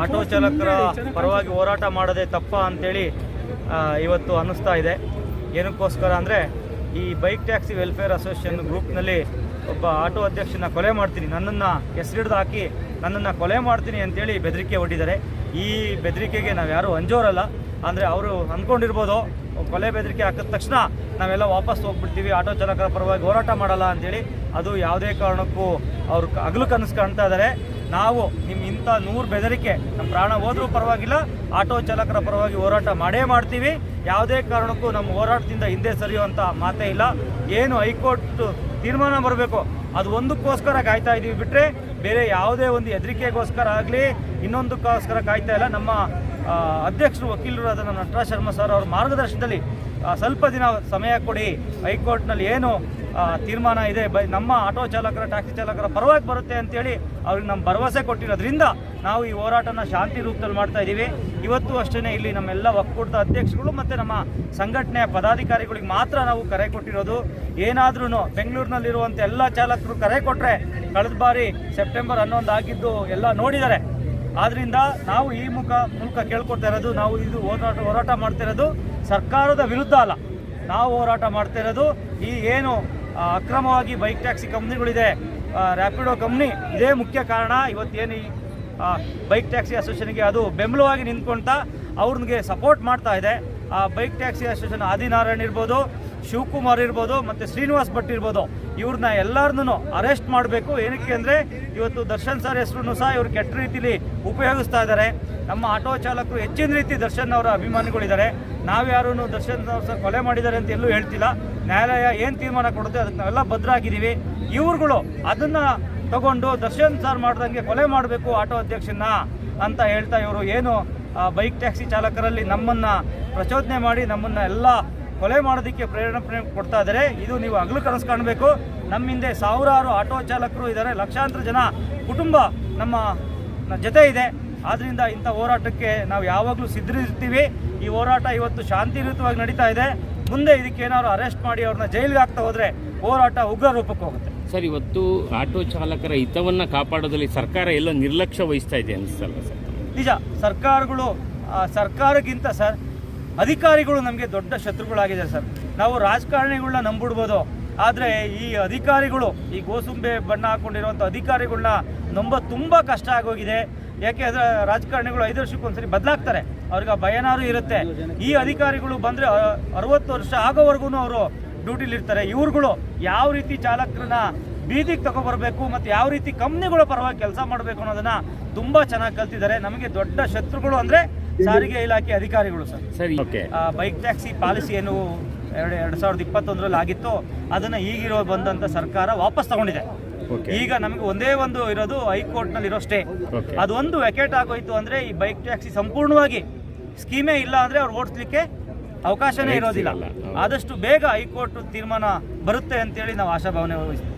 Auto ಚಾಲಕರ ಪರವಾಗಿ ಹೋರಾಟ ಮಾಡೋದೇ ತಪ್ಪ ಅಂತೇಳಿ ಆ, ಇವತ್ತು ಅನ್ನಿಸ್ತಾ ಇದೆ. ಏನಕ್ಕೋಸ್ಕರ ಅಂದರೆ ಈ ಬೈಕ್ ಟ್ಯಾಕ್ಸಿ ವೆಲ್ಫೇರ್ ಅಸೋಸಿಯೇಷನ್ ಗ್ರೂಪ್ನಲ್ಲಿ ಒಬ್ಬ ಆಟೋ ಅಧ್ಯಕ್ಷನ ಕೊಲೆ ಮಾಡ್ತೀನಿ. ನನ್ನನ್ನು ಹೆಸರಿಡ್ದು ಹಾಕಿ ನನ್ನನ್ನು ಕೊಲೆ ಮಾಡ್ತೀನಿ ಅಂತೇಳಿ ಬೆದರಿಕೆ ಒಡ್ಡಿದ್ದಾರೆ. ಈ ಬೆದರಿಕೆಗೆ ನಾವು ಯಾರೂ ಅಂಜೋರಲ್ಲ. ಅಂದರೆ ಅವರು ಅಂದ್ಕೊಂಡಿರ್ಬೋದು ಕೊಲೆ ಬೆದರಿಕೆ ಹಾಕಿದ ತಕ್ಷಣ ನಾವೆಲ್ಲ ವಾಪಸ್ ಹೋಗ್ಬಿಡ್ತೀವಿ ಆಟೋ ಚಾಲಕರ ಪರವಾಗಿ ಹೋರಾಟ ಮಾಡಲ್ಲ ಅಂತೇಳಿ. ಅದು ಯಾವುದೇ ಕಾರಣಕ್ಕೂ ಅವ್ರ ಹಗಲು ಕನಸು ಕಾಣ್ತಾ ಇದ್ದಾರೆ. ನಾವು ನಿಮ್ಮ ಇಂಥ ನೂರು ಬೆದರಿಕೆ. ನಮ್ಮ ಪ್ರಾಣ ಹೋದರೂ ಪರವಾಗಿಲ್ಲ, ಆಟೋ ಚಾಲಕರ ಪರವಾಗಿ ಹೋರಾಟ ಮಾಡೇ ಮಾಡ್ತೀವಿ. ಯಾವುದೇ ಕಾರಣಕ್ಕೂ ನಮ್ಮ ಹೋರಾಟದಿಂದ ಹಿಂದೆ ಸರಿಯುವಂಥ ಮಾತೇ ಇಲ್ಲ. ಏನು ಹೈಕೋರ್ಟ್ ತೀರ್ಮಾನ ಬರಬೇಕು, ಅದು ಒಂದಕ್ಕೋಸ್ಕರ ಕಾಯ್ತಾ ಇದ್ದೀವಿ ಬಿಟ್ಟರೆ ಬೇರೆ ಯಾವುದೇ ಒಂದು ಹೆದರಿಕೆಗೋಸ್ಕರ ಆಗಲಿ, ಇನ್ನೊಂದಕ್ಕೋಸ್ಕರ ಕಾಯ್ತಾ ಇಲ್ಲ. ನಮ್ಮ ಅಧ್ಯಕ್ಷರು ವಕೀಲರು ಅದನ್ನು ನಟರಾಜ್ ಶರ್ಮಾ ಸರ್ ಅವ್ರ ಮಾರ್ಗದರ್ಶನದಲ್ಲಿ ಸ್ವಲ್ಪ ದಿನ ಸಮಯ ಕೊಡಿ. ಹೈಕೋರ್ಟ್ನಲ್ಲಿ ಏನು ತೀರ್ಮಾನ ಇದೆ, ಬೈ, ನಮ್ಮ ಆಟೋ ಚಾಲಕರ, ಟ್ಯಾಕ್ಸಿ ಚಾಲಕರ ಪರವಾಗಿ ಬರುತ್ತೆ ಅಂತೇಳಿ ಅವ್ರಿಗೆ ನಮ್ಮ ಭರವಸೆ ಕೊಟ್ಟಿರೋದ್ರಿಂದ ನಾವು ಈ ಹೋರಾಟನ ಶಾಂತಿ ರೂಪದಲ್ಲಿ ಮಾಡ್ತಾ ಇದ್ದೀವಿ. ಇವತ್ತು ಅಷ್ಟೇ ಇಲ್ಲಿ ನಮ್ಮೆಲ್ಲ ಒಕ್ಕೂಟದ ಅಧ್ಯಕ್ಷಗಳು ಮತ್ತು ನಮ್ಮ ಸಂಘಟನೆಯ ಪದಾಧಿಕಾರಿಗಳಿಗೆ ಮಾತ್ರ ನಾವು ಕರೆ ಕೊಟ್ಟಿರೋದು. ಏನಾದ್ರೂ ಬೆಂಗಳೂರಿನಲ್ಲಿರುವಂಥ ಎಲ್ಲ ಚಾಲಕರು ಕರೆ ಕೊಟ್ಟರೆ ಕಳೆದ ಬಾರಿ ಸೆಪ್ಟೆಂಬರ್ ಹನ್ನೊಂದು ಆಗಿದ್ದು ಎಲ್ಲ ನೋಡಿದ್ದಾರೆ ಆದ್ರಿಂದ ನಾವು ಈ ಮುಖ ಮೂಲಕ ಕೇಳ್ಕೊಡ್ತಾ ಇರೋದು, ನಾವು ಇದು ಹೋರಾಟ ಹೋರಾಟ ಮಾಡ್ತಾ ಇರೋದು ಸರ್ಕಾರದ ವಿರುದ್ಧ ಅಲ್ಲ. ನಾವು ಹೋರಾಟ ಮಾಡ್ತಾ ಇರೋದು ಈ ಏನು ಅಕ್ರಮವಾಗಿ ಬೈಕ್ ಟ್ಯಾಕ್ಸಿ ಕಂಪ್ನಿಗಳಿದೆ ರ್ಯಾಪಿಡೋ ಕಂಪ್ನಿ, ಇದೇ ಮುಖ್ಯ ಕಾರಣ. ಇವತ್ತೇನು ಈ ಬೈಕ್ ಟ್ಯಾಕ್ಸಿ ಅಸೋಸಿಯೇಷನ್ಗೆ ಅದು ಬೆಂಬಲವಾಗಿ ನಿಂತ್ಕೊಂತ ಅವ್ರಿಗೆ ಸಪೋರ್ಟ್ ಮಾಡ್ತಾ ಇದೆ. ಆ ಬೈಕ್ ಟ್ಯಾಕ್ಸಿ ಅಸೋಸಿಯೇಷನ್ ಆದಿನಾರಾಯಣ್ ಇರ್ಬೋದು ಶಿವಕುಮಾರ್ ಇರ್ಬೋದು ಮತ್ತು ಶ್ರೀನಿವಾಸ್ ಭಟ್ ಇರ್ಬೋದು ಇವ್ರನ್ನ ಎಲ್ಲರನ್ನೂ ಅರೆಸ್ಟ್ ಮಾಡಬೇಕು. ಏನಕ್ಕೆ ಅಂದರೆ ಇವತ್ತು ದರ್ಶನ್ ಸರ್ ಹೆಸರು ಸಹ ಇವರು ಕೆಟ್ಟ ರೀತಿಲಿ ಉಪಯೋಗಿಸ್ತಾ ಇದ್ದಾರೆ. ನಮ್ಮ ಆಟೋ ಚಾಲಕರು ಹೆಚ್ಚಿನ ರೀತಿ ದರ್ಶನ್ ಅವರ ಅಭಿಮಾನಿಗಳಿದ್ದಾರೆ. ನಾವ್ಯಾರೂ ದರ್ಶನ್ ಸರ್ ಕೊಲೆ ಮಾಡಿದ್ದಾರೆ ಅಂತ ಎಲ್ಲೂ ಹೇಳ್ತಿಲ್ಲ. ನ್ಯಾಯಾಲಯ ಏನು ತೀರ್ಮಾನ ಕೊಡುತ್ತೆ, ಅದಕ್ಕೆ ನಾವೆಲ್ಲ ಭದ್ರಾಗಿದ್ದೀವಿ. ಇವ್ರುಗಳು ಅದನ್ನು ತಗೊಂಡು ದರ್ಶನ್ ಸರ್ ಮಾಡ್ದಂಗೆ ಕೊಲೆ ಮಾಡಬೇಕು ಆಟೋ ಅಧ್ಯಕ್ಷನ ಅಂತ ಹೇಳ್ತಾ ಇವರು. ಏನು ಬೈಕ್ ಟ್ಯಾಕ್ಸಿ ಚಾಲಕರಲ್ಲಿ ನಮ್ಮನ್ನ ಪ್ರಚೋದನೆ ಮಾಡಿ ನಮ್ಮನ್ನ ಎಲ್ಲ ಕೊಲೆ ಮಾಡೋದಕ್ಕೆ ಪ್ರೇರಣೆ ಕೊಡ್ತಾ ಇದ್ದಾರೆ. ಇದು ನೀವು ಹಗಲು ಕನಸು ಕಾಣಬೇಕು. ನಮ್ಮ ಹಿಂದೆ ಸಾವಿರಾರು ಆಟೋ ಚಾಲಕರು ಇದ್ದಾರೆ. ಲಕ್ಷಾಂತರ ಜನ ಕುಟುಂಬ ನಮ್ಮ ಜೊತೆ ಇದೆ. ಆದ್ದರಿಂದ ಇಂಥ ಹೋರಾಟಕ್ಕೆ ನಾವು ಯಾವಾಗಲೂ ಸಿದ್ಧರಿರ್ತೀವಿ. ಈ ಹೋರಾಟ ಇವತ್ತು ಶಾಂತಿಯುತವಾಗಿ ನಡೀತಾ ಇದೆ. ಮುಂದೆ ಇದಕ್ಕೆ ಏನಾದ್ರು ಅರೆಸ್ಟ್ ಮಾಡಿ ಅವ್ರನ್ನ ಜೈಲಿಗೆ ಹಾಕ್ತಾ ಹೋದ್ರೆ ಹೋರಾಟ ಉಗ್ರ ರೂಪಕ್ಕೆ ಹೋಗುತ್ತೆ. ಸರ್ ಇವತ್ತು ಆಟೋ ಚಾಲಕರ ಹಿತವನ್ನ ಕಾಪಾಡೋದಲ್ಲಿ ಸರ್ಕಾರ ಎಲ್ಲೋ ನಿರ್ಲಕ್ಷ್ಯ ವಹಿಸ್ತಾ ಇದೆ ಅನಿಸ್ತಲ್ಲ ಸರ್? ನಿಜ ಸರ್ಕಾರಗಳು ಸರ್ಕಾರಕ್ಕಿಂತ ಸರ್ ಅಧಿಕಾರಿಗಳು ನಮಗೆ ದೊಡ್ಡ ಶತ್ರುಗಳಾಗಿದೆ ಸರ್. ನಾವು ರಾಜಕಾರಣಿಗಳನ್ನ ನಂಬಿಡ್ಬೋದು. ಆದರೆ ಈ ಅಧಿಕಾರಿಗಳು, ಈ ಗೋಸುಂಬೆ ಬಣ್ಣ ಹಾಕೊಂಡಿರುವಂಥ ಅಧಿಕಾರಿಗಳನ್ನ ನಂಬ ತುಂಬ ಕಷ್ಟ ಆಗೋಗಿದೆ. ಯಾಕೆ ಅಂದರೆ ರಾಜಕಾರಣಿಗಳು ಐದು ವರ್ಷಕ್ಕೆ ಒಂದ್ಸರಿ ಬದಲಾಗ್ತಾರೆ. ಅವ್ರಿಗೆ ಭಯನಾರು ಇರುತ್ತೆ. ಈ ಅಧಿಕಾರಿಗಳು ಬಂದರೆ ಅರವತ್ತು ವರ್ಷ ಆಗೋವರೆಗೂ ಅವರು ಡ್ಯೂಟಿಲಿರ್ತಾರೆ. ಇವ್ರುಗಳು ಯಾವ ರೀತಿ ಚಾಲಕರನ್ನ ಬೀದಿಗೆ ತಗೊಬರಬೇಕು ಮತ್ತು ಯಾವ ರೀತಿ ಕಂಪ್ನಿಗಳ ಪರವಾಗಿ ಕೆಲಸ ಮಾಡಬೇಕು ಅನ್ನೋದನ್ನು ತುಂಬ ಚೆನ್ನಾಗಿ ಕಲ್ತಿದ್ದಾರೆ. ನಮಗೆ ದೊಡ್ಡ ಶತ್ರುಗಳು ಅಂದ್ರೆ ಸಾರಿಗೆ ಇಲಾಖೆ ಅಧಿಕಾರಿಗಳು ಸರ್. ಸರಿ. ಓಕೆ. ಆ, ಬೈಕ್ ಟ್ಯಾಕ್ಸಿ ಪಾಲಿಸಿ ಏನು ಎರಡು ಎರಡು ಸಾವಿರದ ಇಪ್ಪತ್ತೊಂದರಲ್ಲಿ ಆಗಿತ್ತು ಅದನ್ನ ಈಗಿರೋ ಬಂದಂತ ಸರ್ಕಾರ ವಾಪಸ್ ತಗೊಂಡಿದೆ. ಓಕೆ. ಈಗ ನಮಗೆ ಒಂದೇ ಒಂದು ಇರೋದು ಹೈಕೋರ್ಟ್ನಲ್ಲಿ ಇರೋ ಸ್ಟೇ ಅದೊಂದು ಅದು ಒಂದು ವೆಕೆಟ್ ಆಗೋಯ್ತು ಅಂದ್ರೆ ಈ ಬೈಕ್ ಟ್ಯಾಕ್ಸಿ ಸಂಪೂರ್ಣವಾಗಿ ಸ್ಕೀಮೇ ಇಲ್ಲ ಅಂದ್ರೆ ಅವ್ರು ಓಡಿಸ್ಲಿಕ್ಕೆ ಅವಕಾಶನೇ ಇರೋದಿಲ್ಲ. ಆದಷ್ಟು ಬೇಗ ಹೈಕೋರ್ಟ್ ತೀರ್ಮಾನ ಬರುತ್ತೆ ಅಂತೇಳಿ ನಾವು ಆಶಾಭಾವನೆ ವಹಿಸ್ತೀವಿ